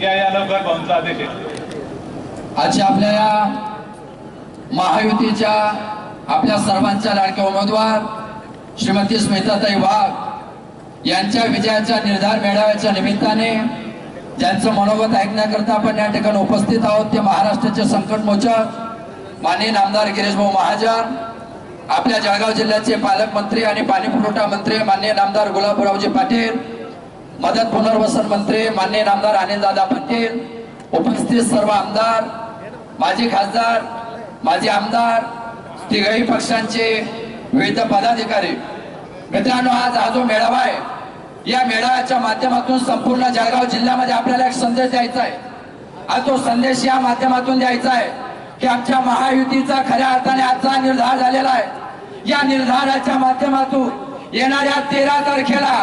या या लवकर भाऊंचा आदेश आहे. आजच्या आपल्या या महायुतीच्या आपल्या सर्वांच्या लाडक्या उमेदवार श्रीमती स्मिताताई वाघ यांच्या विजयाच्या निर्धार मेळाव्याच्या निमित्ताने ज्यांचं मनोगत ऐकण्याकरता आपण या ठिकाणी उपस्थित आहोत ते महाराष्ट्राचे संकट मोचक माननीय नामदार गिरीशभाऊ महाजन आपल्या जळगाव जिल्ह्याचे पालकमंत्री आणि पाणी पुरवठा मंत्री माननीय नामदार गुलाबरावजी पाटील मदत पुनर्वसन मंत्री माननीय आमदार आनंददादा पाटील उपस्थित सर्व आमदार माजी खासदार माजी आमदार तिघही पक्षांचे विविध पदाधिकारी. मित्रांनो आज हा जो मेळावा आहे या मेळाव्याच्या माध्यमातून संपूर्ण जळगाव जिल्ह्यामध्ये आपल्याला एक संदेश द्यायचा आहे. आज तो संदेश या माध्यमातून द्यायचा आहे की आमच्या महायुतीचा खऱ्या अर्थाने आजचा निर्धार झालेला आहे. या निर्धाराच्या माध्यमातून येणाऱ्या तेरा तारखेला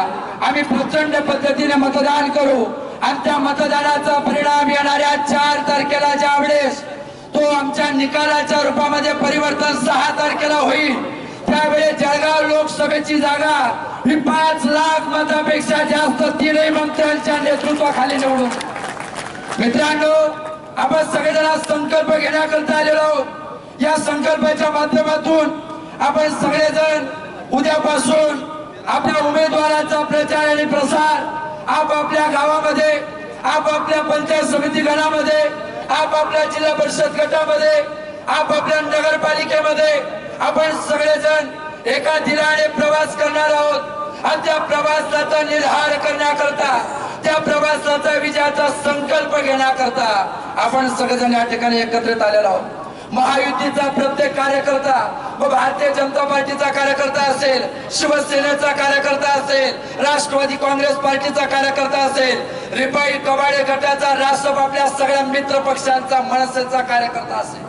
आम्ही प्रचंड पद्धतीने मतदान करू आणि त्या मतदानाचा परिणाम येणाऱ्या चार तारखेला ज्या वेळेस तो आमच्या निकालाच्या रूपामध्ये परिवर्तन सहा तारखेला होईल. त्यावेळेस जळगाव लोकसभेची जागा ही पाच लाख मतापेक्षा जास्त तीनही मंत्र्यांच्या नेतृत्वाखाली निवडून. मित्रांनो आपण सगळेजण संकल्प घेण्याकरता आलेलो या संकल्पाच्या माध्यमातून आपण सगळेजण उद्यापासून आपल्या उमेदवारांचा प्रचार आणि प्रसार आपापल्या गावामध्ये आपापल्या पंचायत समिती गणामध्ये आपापल्या जिल्हा परिषद गटामध्ये आपापल्या नगरपालिकेमध्ये आपण सगळेजण एका दिलाने प्रवास करणार आहोत. आणि त्या प्रवासाचा निर्धार करण्याकरता त्या प्रवासाचा विजयाचा संकल्प घेण्याकरता आपण सगळेजण या ठिकाणी एकत्रित आलेलो आहोत. महायुतीचा प्रत्येक कार्यकर्ता व भारतीय जनता पार्टीचा कार्यकर्ता असेल शिवसेनेचा कार्यकर्ता असेल राष्ट्रवादी काँग्रेस पार्टीचा कार्यकर्ता असेल रिपाई कबाडे गटाचा राष्ट्र आपल्या सगळ्या मित्र पक्षांचा मनसेचा कार्यकर्ता असेल.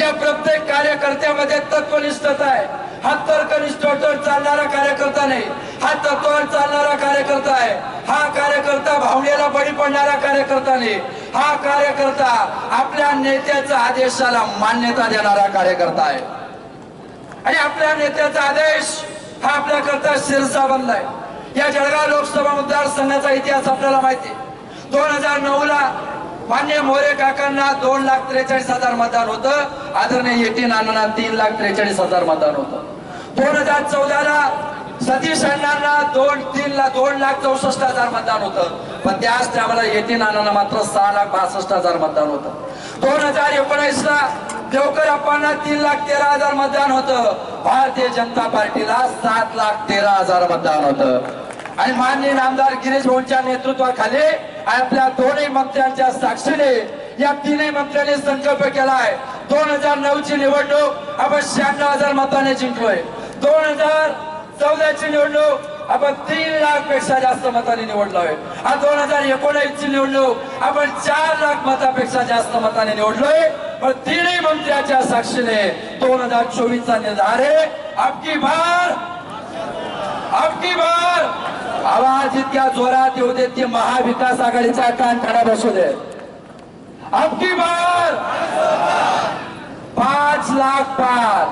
या प्रत्येक कार्यकर्त्यामध्ये तत्वनिष्ठता आहे. हा तर्कनिष्ठ चालणारा कार्यकर्ता नाही. हा तत्वावर चालणारा कार्यकर्ता आहे. हा कार्यकर्ता भावनेला बळी पडणारा कार्यकर्ता हा कार्यकर्ता आपल्या नेत्याच्या आदेशाला मान्यता देणारा कार्यकर्ता आहे. आणि आपल्या नेत्याचा आदेश हा आपल्याकरता शिरसा बनलाय. या जळगाव लोकसभा मतदारसंघाचा इतिहास आपल्याला माहिती दोन हजार नऊ ला मान्य मोरे काकांना दोन लाख त्रेचाळीस हजार मतदान होतं. आदरणीय येटी नानांना तीन लाख त्रेचाळीस हजार मतदान होतं. दोन हजार चौदा ला सतीश अण्णांना दोन तीन लाख दोन लाख चौसष्ट हजार मतदान होतं. पण त्याच टायमाला येटी अण्णांना मात्र सहा लाख बासष्ट हजार मतदान होतं. दोन हजार एकोणीस ला देवकर अप्पांना तीन लाख तेरा हजार मतदान होतं. भारतीय जनता पार्टीला सात लाख तेरा हजार मतदान होतं. आणि माननीय आमदार गिरीश भाऊंच्या नेतृत्वाखाली आपल्या दोन्ही मंत्र्यांच्या साक्षीने या तीनही मंत्र्यांनी संकल्प केलाय. दोन हजार नऊ ची निवडणूक आपण शहाण्णव हजार मताने जिंकलोय. दोन हजार चौदाची निवडणूक आपण तीन लाखपेक्षा जास्त मताने निवडलोय आणि दोन हजार एकोणीस ची निवडणूक आपण चार लाख मतापेक्षा जास्त मताने निवडलोय पण तीनही मंत्र्याच्या साक्षीने दोन हजार चोवीस चा निर्धार आहे. अबकी बार अबकी बार आवाज इतक्या जोरात येऊ देत की महाविकास आघाडीचा कान खडा बसू दे. अबकी बार पाच लाख पार.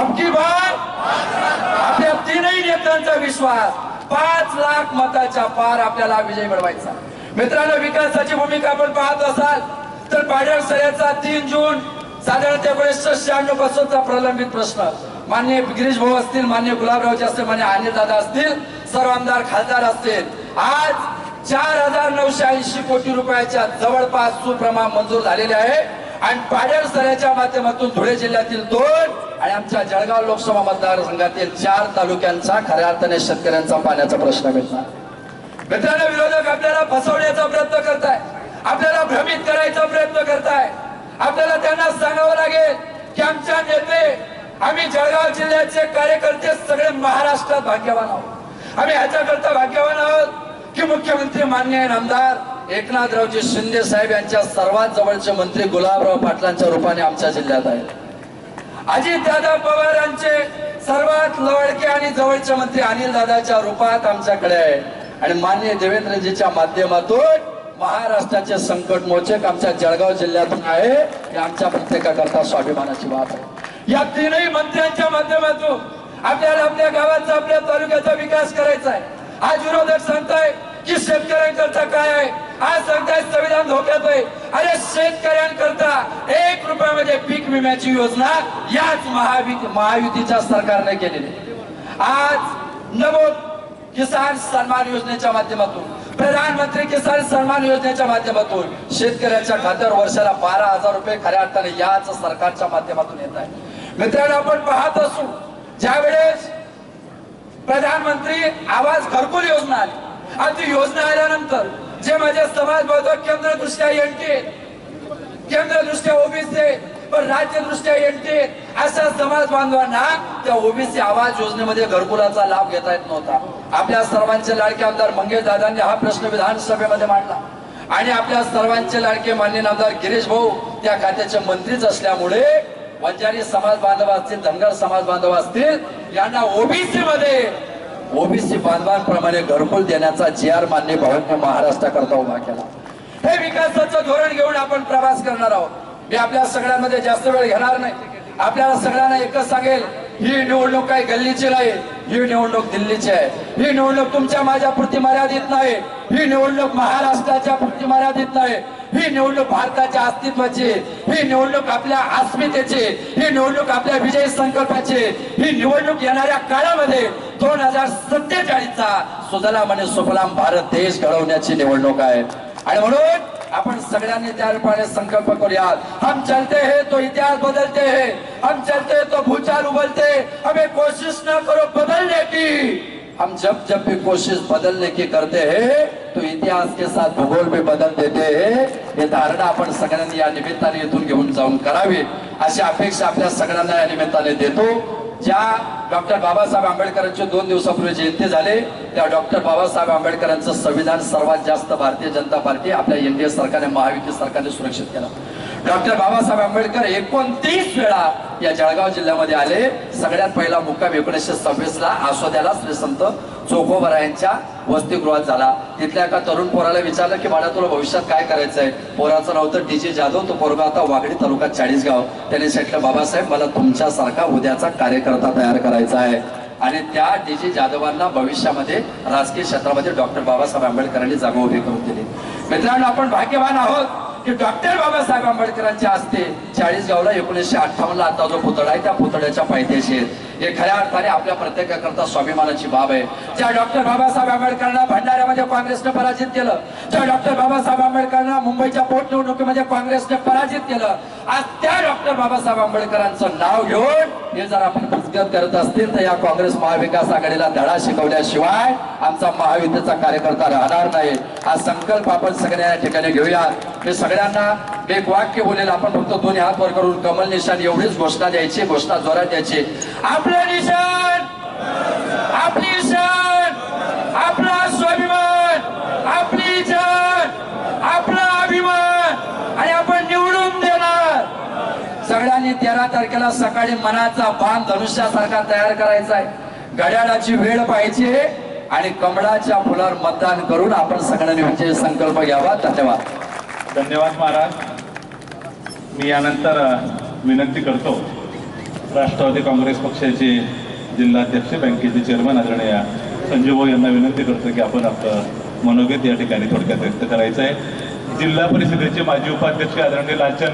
अबकी बार आपल्या तीनही नेत्यांचा विश्वास पाच लाख मताच्या पार आपल्याला विजय मिळवायचा. मित्रांनो विकासाची भूमिका आपण पाहत असाल तर पाडळ सऱ्याचा तीन जून साधारण एकोणीसशे शहाण्णव पासूनचा प्रलंबित प्रश्न. मान्य गिरीश भाऊ असतील मान्य गुलाबरावचे असतील मान्य अनिल दादा असतील सर्व आमदार खासदार असतील. आज चार हजार नऊशे ऐंशी कोटी रुपयाच्या जवळपास सुप्रमाण मंजूर झालेले आहे. आणि पाडळ सऱ्याच्या माध्यमातून धुळे जिल्ह्यातील दोन आणि आमच्या जळगाव लोकसभा मतदारसंघातील चार तालुक्यांचा खऱ्या अर्थाने शेतकऱ्यांचा पाण्याचा प्रश्न मिळणार मित्रांनो विरोधक आपल्याला फसवण्याचा प्रयत्न करताय. आपल्याला भ्रमित करायचा प्रयत्न करताय. आपल्याला त्यांना सांगावं लागेल की आमच्या नेते आम्ही जळगाव जिल्ह्याचे कार्यकर्ते सगळे महाराष्ट्रात भाग्यवान आहोत. आम्ही ह्याच्याकरता भाग्यवान आहोत की मुख्यमंत्री मान्य आमदार एकनाथरावजी शिंदे साहेब यांच्या सर्वात जवळचे मंत्री गुलाबराव पाटलांच्या रूपाने आमच्या जिल्ह्यात आहेत. अजितदादा पवार यांचे सर्वात लवळके आणि जवळचे मंत्री अनिल दादाच्या रूपात आमच्याकडे आहे. आणि मान्य देवेंद्रजीच्या माध्यमातून महाराष्ट्राचे संकट मोचक आमच्या जळगाव जिल्ह्यातून आहे. हे आमच्या प्रत्येकाकरता स्वाभिमानाची बाब आहे. या तीनही मंत्र्यांच्या माध्यमातून आपल्याला आपल्या गावाचा आपल्या तालुक्याचा विकास करायचा आहे. आज विरोधक सांगताय की शेतकऱ्यांकरता काय आहे? आज सांगताय संविधान धोक्यात आहे अरे शेतकऱ्यांकरता एक रुपयामध्ये पीक विम्याची योजना याच महायुती महायुतीच्या सरकारने केलेली आज नमो किसान सन्मान योजनेच्या माध्यमातून प्रधानमंत्री किसान सन्मान योजनेच्या माध्यमातून शेतकऱ्यांच्या खात्यावर वर्षाला बारा हजार रुपये खऱ्या अर्थाने याच सरकारच्या माध्यमातून येत आहे. मित्रांनो आपण पाहत असू ज्यावेळेस प्रधानमंत्री आवाज घरकुल योजना आली. आणि ती योजना आल्यानंतर जे माझ्या समाज बांधव केंद्रदृष्ट्या दृष्ट्या केंद्रदृष्ट्या ओबीसी पण राज्यदृष्ट्या दृष्ट्या अशा समाज बांधवांना त्या ओबीसी आवाज योजनेमध्ये घरकुलाचा लाभ घेता येत नव्हता. आपल्या सर्वांचे लाडके आमदार मंगेश दादांनी हा प्रश्न विधानसभेमध्ये मांडला. आणि आपल्या सर्वांचे लाडके मान्य आमदार गिरीश भाऊ त्या खात्याचे मंत्रीच असल्यामुळे वंजारी समाज बांधव असतील धनगर समाज बांधव असतील यांना ओबीसी मध्ये ओबीसी बांधवांप्रमाणे घरकुल देण्याचा जी आर मान्य भाऊंनी महाराष्ट्राकरता उभा केला. हे विकासाचं धोरण घेऊन आपण प्रवास करणार आहोत. मी आपल्या सगळ्यांमध्ये जास्त वेळ घेणार नाही. आपल्याला सगळ्यांना एकच सांगेल ही निवडणूक काही गल्लीची नाही ही निवडणूक दिल्लीची आहे. ही निवडणूक तुमच्या माझ्या पुरती मर्यादित नाही. ही निवडणूक महाराष्ट्राच्या पुरती मर्यादित नाही. ही निवडणूक भारताच्या अस्तित्वाची ही निवडणूक आपल्या अस्मितेची ही निवडणूक आपल्या विजय संकल्पाची ही निवडणूक येणाऱ्या काळामध्ये दोन हजार सत्तेचाळीसचा सुजलाम म्हणजे आणि सुफलाम भारत देश घडवण्याची निवडणूक आहे. आणि म्हणून आपण सगळ्यांनी त्या रूपाने संकल्प करूयात. हम चलते हैं तो इतिहास बदलते हैं. हम चलते हैं तो भूचाल उबलते हमें कोशिश न करो बदलने की. हम जब जब भी कोशिश बदलने की करते हैं तो इतिहास के साथ भूगोल भी बदल देते हैं. हे धारणा आपण सगळ्यांनी या निमित्ताने इथून घेऊन जाऊन करावी. अशी अपेक्षा आपल्या सगळ्यांना या निमित्ताने देतो. ज्या डॉक्टर बाबासाहेब आंबेडकरांचे दोन दिवसापूर्वी जयंती झाले त्या डॉक्टर बाबासाहेब आंबेडकरांचं संविधान सर्वात जास्त भारतीय जनता पार्टी आपल्या एनडीए सरकारने महायुती सरकारने सुरक्षित केलं. डॉक्टर बाबासाहेब आंबेडकर एकोणतीस वेळा या जळगाव जिल्ह्यामध्ये आले. सगळ्यात पहिला मुक्काम एकोणीसशे सव्वीस ला आसोद्याला श्री संत चोखोबरा यांच्या वसतिगृहात झाला. तिथल्या एका तरुण पोराला विचारलं की बाळा तुला भविष्यात काय करायचंय? पोराचं नाव तर डीजे जाधव तो पोरगा आता वागडी तालुका चाळीसगाव. त्याने सांगितलं बाबासाहेब मला तुमच्यासारखा उद्याचा कार्यकर्ता तयार करायचा आहे. आणि त्या डी जे जाधवांना भविष्यामध्ये राजकीय क्षेत्रामध्ये डॉक्टर बाबासाहेब आंबेडकरांनी जागा उभी करून दिली. मित्रांनो आपण भाग्यवान आहोत. की डॉक्टर बाबासाहेब आंबेडकरांच्या हस्ते चाळीसगावला एकोणीसशे अठ्ठावन्न ला आता जो पुतळा आहे त्या पुतळ्याच्या पायथ्याशी. हे खऱ्या अर्थाने आपल्या प्रत्येकाकरता स्वाभिमानाची बाब आहे. ज्या डॉक्टर बाबासाहेब आंबेडकरांना भंडाऱ्यामध्ये काँग्रेसने पराजित केलं ज्या डॉक्टर बाबासाहेब आंबेडकरांना मुंबईच्या पोटनिवडणुकीमध्ये काँग्रेसने पराजित केलं. आज त्या डॉक्टर बाबासाहेब आंबेडकरांचं नाव घेऊन हे जर आपण पुस्तक करत असतील तर या काँग्रेस महाविकास आघाडीला धडा शिकवल्याशिवाय आमचा महाविद्याचा कार्यकर्ता राहणार नाही. हा संकल्प आपण सगळ्या या ठिकाणी घेऊया. मी सगळ्यांना एक वाक्य बोलेल. आपण फक्त दोन्ही हात वर करून कमल निशान एवढीच घोषणा द्यायची घोषणा जोरात द्यायची. आपलं निशाण आपली शान आपलं स्वाभिमान आपली जान आपला अभिमान आणि आपण निवडून देणार सगळ्यांनी तेरा तारखेला सकाळी मनाचा बाण धनुष्यासारखा तयार करायचा आहे. घड्याळाची वेळ पाहिजे आणि कमळाच्या फुलावर मतदान करून आपण सगळ्यांनी विजय संकल्प घ्यावा. धन्यवाद. धन्यवाद महाराज. मी यानंतर विनंती करतो राष्ट्रवादी काँग्रेस पक्षाचे जिल्हाध्यक्ष बँकेचे चेअरमन आदरणीय संजीव भाऊ यांना विनंती करतो की आपण आपलं मनोगत या ठिकाणी थोडक्यात व्यक्त करायचं आहे. जिल्हा परिषदेचे माजी उपाध्यक्ष आदरणीय लालचंद